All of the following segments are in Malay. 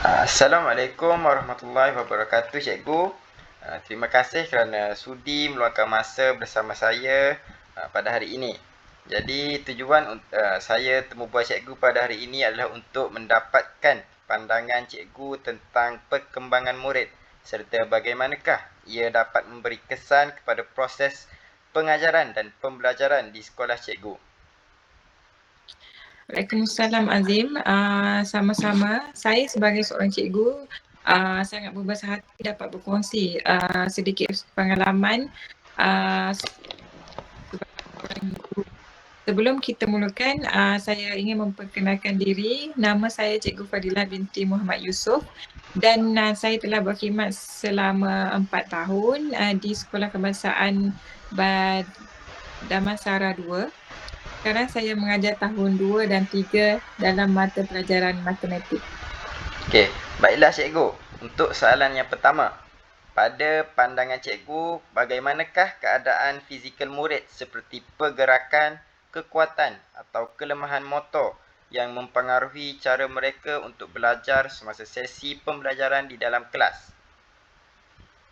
Assalamualaikum warahmatullahi wabarakatuh cikgu. Ah, terima kasih kerana sudi meluangkan masa bersama saya ah, pada hari ini. Jadi tujuan uh, saya temu bual cikgu pada hari ini adalah untuk mendapatkan pandangan cikgu tentang perkembangan murid serta bagaimanakah ia dapat memberi kesan kepada proses pengajaran dan pembelajaran di sekolah cikgu. Waalaikumsalam Azim. Uh, sama-sama. Saya sebagai seorang cikgu uh, sangat berbesar hati dapat berkongsi uh, sedikit pengalaman uh, Sebelum kita mulakan, uh, saya ingin memperkenalkan diri. Nama saya Cikgu Fadilah binti Muhammad Yusof dan uh, saya telah berkhidmat selama empat tahun uh, di Sekolah Kebangsaan Bad Damansara 2 sekarang saya mengajar tahun 2 dan 3 dalam mata pelajaran matematik. Okey, baiklah cikgu. Untuk soalan yang pertama, pada pandangan cikgu, bagaimanakah keadaan fizikal murid seperti pergerakan, kekuatan atau kelemahan motor yang mempengaruhi cara mereka untuk belajar semasa sesi pembelajaran di dalam kelas?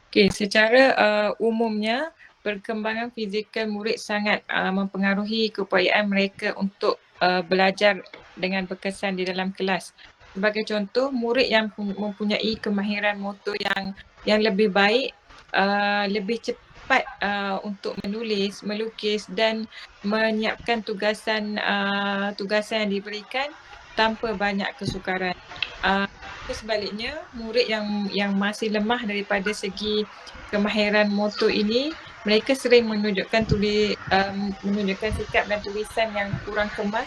Okey, secara uh, umumnya perkembangan fizikal murid sangat uh, mempengaruhi keupayaan mereka untuk uh, belajar dengan berkesan di dalam kelas. Sebagai contoh, murid yang mempunyai kemahiran motor yang yang lebih baik, uh, lebih cepat uh, untuk menulis, melukis dan menyiapkan tugasan uh, tugasan yang diberikan tanpa banyak kesukaran. Uh, sebaliknya, murid yang yang masih lemah daripada segi kemahiran motor ini mereka sering menunjukkan tulis um, menunjukkan sikap dan tulisan yang kurang kemas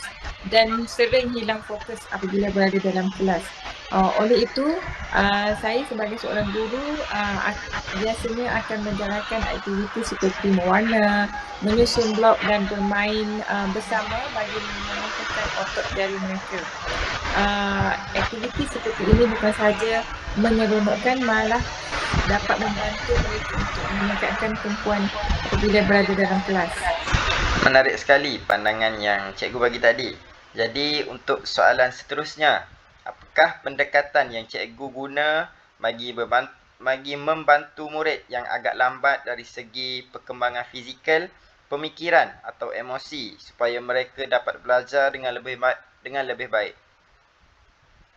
dan sering hilang fokus apabila berada dalam kelas. Uh, oleh itu, uh, saya sebagai seorang guru uh, biasanya akan menjalankan aktiviti seperti mewarna, menyusun blok dan bermain uh, bersama bagi mengumpulkan otot jari mereka. Uh, aktiviti seperti ini bukan sahaja menyeronokkan malah dapat membantu mereka untuk meningkatkan kemampuan apabila berada dalam kelas. Menarik sekali pandangan yang cikgu bagi tadi. Jadi untuk soalan seterusnya, apakah pendekatan yang cikgu guna bagi berbantu, bagi membantu murid yang agak lambat dari segi perkembangan fizikal, pemikiran atau emosi supaya mereka dapat belajar dengan lebih dengan lebih baik?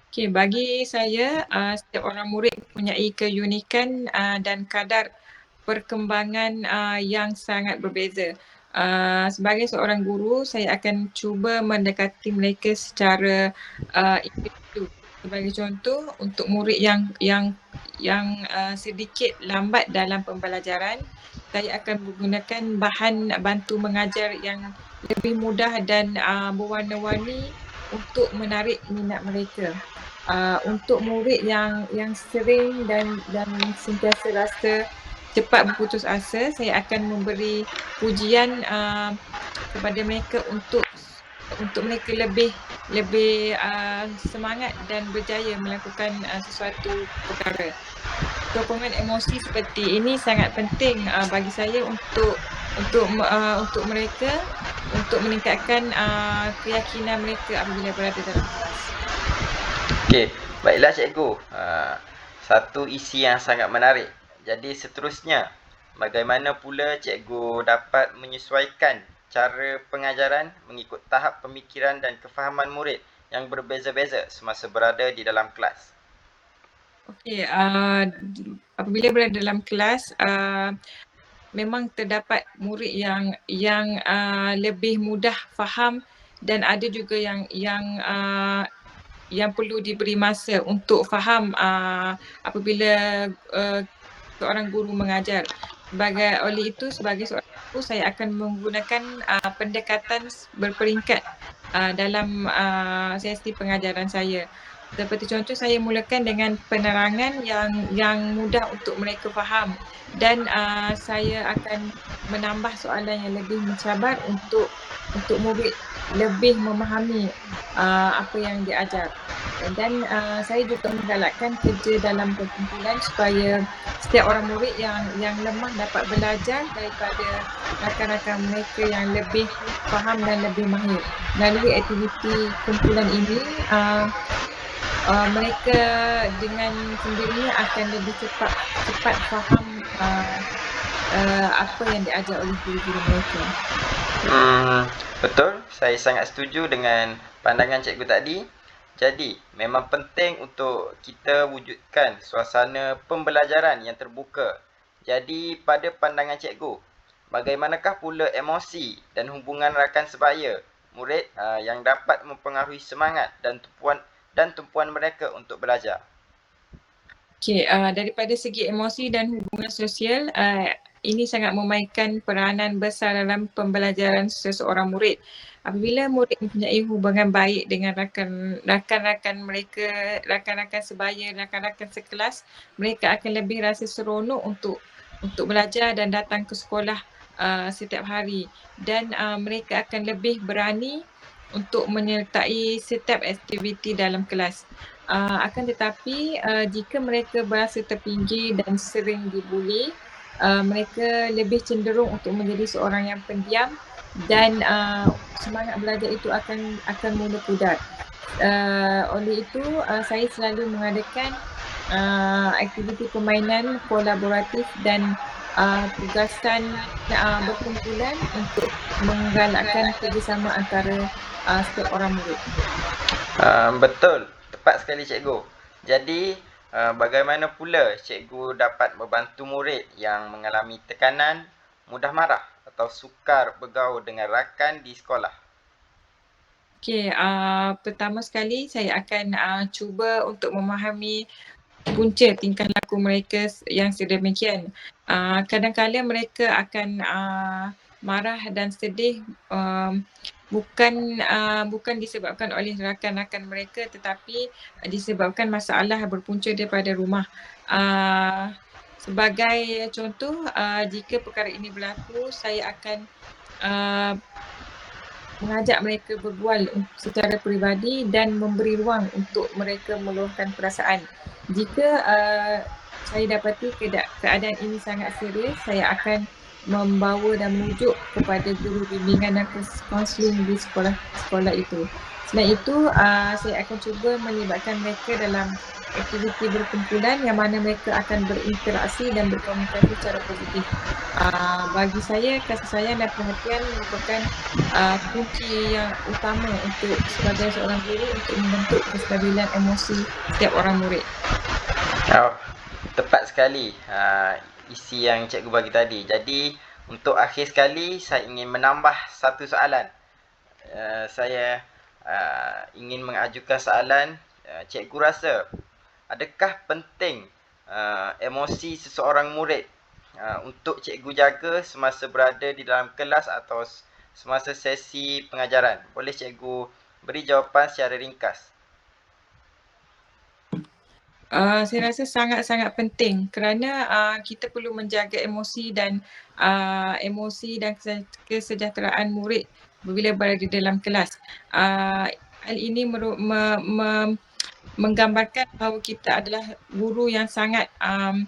Okay, bagi saya, uh, setiap orang murid mempunyai keunikan uh, dan kadar perkembangan uh, yang sangat berbeza. Uh, sebagai seorang guru, saya akan cuba mendekati mereka secara uh, individu. Sebagai contoh, untuk murid yang yang yang uh, sedikit lambat dalam pembelajaran, saya akan menggunakan bahan bantu mengajar yang lebih mudah dan uh, berwarna-warni untuk menarik minat mereka uh, untuk murid yang yang sering dan dan sentiasa rasa cepat berputus asa, saya akan memberi pujian uh, kepada mereka untuk untuk mereka lebih lebih uh, semangat dan berjaya melakukan uh, sesuatu perkara. Sokongan emosi seperti ini sangat penting uh, bagi saya untuk untuk uh, untuk mereka untuk meningkatkan uh, keyakinan mereka apabila berada dalam kelas. Okey, baiklah cikgu. Ha, satu isi yang sangat menarik. Jadi seterusnya, bagaimana pula cikgu dapat menyesuaikan cara pengajaran mengikut tahap pemikiran dan kefahaman murid yang berbeza-beza semasa berada di dalam kelas? Okey, uh, apabila berada dalam kelas, uh, memang terdapat murid yang yang uh, lebih mudah faham dan ada juga yang yang uh, yang perlu diberi masa untuk faham uh, apabila uh, seorang guru mengajar. Sebagai oleh itu sebagai seorang guru saya akan menggunakan uh, pendekatan berperingkat uh, dalam uh, sesi pengajaran saya. Seperti contoh saya mulakan dengan penerangan yang yang mudah untuk mereka faham dan uh, saya akan menambah soalan yang lebih mencabar untuk untuk murid lebih memahami uh, apa yang diajar dan uh, saya juga menggalakkan kerja dalam perkumpulan supaya setiap orang murid yang yang lemah dapat belajar daripada rakan-rakan mereka yang lebih faham dan lebih mahir. Melalui aktiviti kumpulan ini, uh, uh, mereka dengan sendirinya akan lebih cepat cepat faham uh, uh, apa yang diajar oleh guru-guru mereka. Hmm, betul. Saya sangat setuju dengan pandangan cikgu tadi. Jadi, memang penting untuk kita wujudkan suasana pembelajaran yang terbuka. Jadi, pada pandangan cikgu, bagaimanakah pula emosi dan hubungan rakan sebaya murid uh, yang dapat mempengaruhi semangat dan tumpuan dan tumpuan mereka untuk belajar? Okey, uh, daripada segi emosi dan hubungan sosial, uh, ini sangat memainkan peranan besar dalam pembelajaran seseorang murid. Apabila murid mempunyai hubungan baik dengan rakan rakan-rakan mereka, rakan-rakan sebaya, rakan-rakan sekelas, mereka akan lebih rasa seronok untuk untuk belajar dan datang ke sekolah uh, setiap hari dan uh, mereka akan lebih berani untuk menyertai setiap aktiviti dalam kelas. Uh, akan tetapi uh, jika mereka berasa terpinggir dan sering dibuli, uh, mereka lebih cenderung untuk menjadi seorang yang pendiam dan uh, semangat belajar itu akan akan mula pudar. Uh, oleh itu uh, saya selalu mengadakan uh, aktiviti permainan kolaboratif dan uh, tugasan uh, berkumpulan untuk menggalakkan kerjasama antara uh, setiap orang murid. Uh, betul tepat sekali cikgu. Jadi uh, bagaimana pula cikgu dapat membantu murid yang mengalami tekanan, mudah marah atau sukar bergaul dengan rakan di sekolah? Okey, uh, pertama sekali saya akan uh, cuba untuk memahami punca tingkah laku mereka yang sedemikian. Uh, kadang-kadang mereka akan uh, marah dan sedih um, bukan uh, bukan disebabkan oleh rakan-rakan mereka tetapi disebabkan masalah berpunca daripada rumah. Uh, sebagai contoh uh, jika perkara ini berlaku saya akan uh, mengajak mereka berbual secara peribadi dan memberi ruang untuk mereka meluahkan perasaan. Jika uh, saya dapati keadaan ini sangat serius, saya akan membawa dan menujuk kepada guru bimbingan dan kaunseling di sekolah sekolah itu. Selain itu, uh, saya akan cuba melibatkan mereka dalam aktiviti berkumpulan yang mana mereka akan berinteraksi dan berkomunikasi secara positif. Uh, bagi saya, kasih sayang dan perhatian merupakan uh, kunci yang utama untuk sebagai seorang guru untuk membentuk kestabilan emosi setiap orang murid. Oh, tepat sekali. Uh, isi yang cikgu bagi tadi. Jadi untuk akhir sekali saya ingin menambah satu soalan. Uh, saya uh, ingin mengajukan soalan uh, cikgu rasa adakah penting uh, emosi seseorang murid uh, untuk cikgu jaga semasa berada di dalam kelas atau semasa sesi pengajaran? Boleh cikgu beri jawapan secara ringkas? Uh, saya rasa sangat-sangat penting kerana uh, kita perlu menjaga emosi dan uh, emosi dan kesejahteraan murid bila berada di dalam kelas. Uh, hal ini meru- me- me- menggambarkan bahawa kita adalah guru yang sangat um,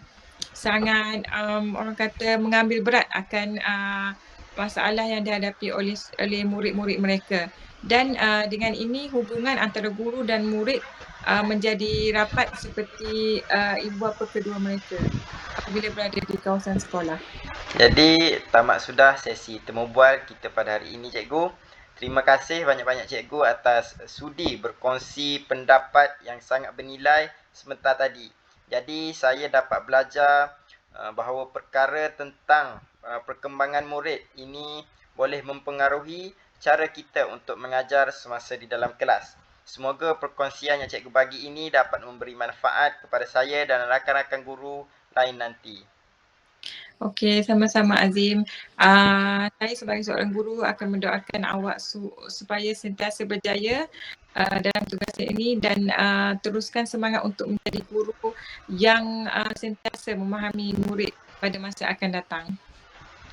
sangat um, orang kata mengambil berat akan uh, masalah yang dihadapi oleh oleh murid-murid mereka dan uh, dengan ini hubungan antara guru dan murid uh, menjadi rapat seperti uh, ibu bapa kedua mereka apabila berada di kawasan sekolah. Jadi tamat sudah sesi temu bual kita pada hari ini cikgu. Terima kasih banyak-banyak cikgu atas sudi berkongsi pendapat yang sangat bernilai sebentar tadi. Jadi saya dapat belajar uh, bahawa perkara tentang uh, perkembangan murid ini boleh mempengaruhi cara kita untuk mengajar semasa di dalam kelas. Semoga perkongsian yang cikgu bagi ini dapat memberi manfaat kepada saya dan rakan-rakan guru lain nanti. Okey, sama-sama Azim. Uh, saya sebagai seorang guru akan mendoakan awak su- supaya sentiasa berjaya uh, dalam tugas ini dan uh, teruskan semangat untuk menjadi guru yang uh, sentiasa memahami murid pada masa akan datang.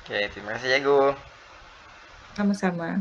Okey, terima kasih cikgu. Sama-sama.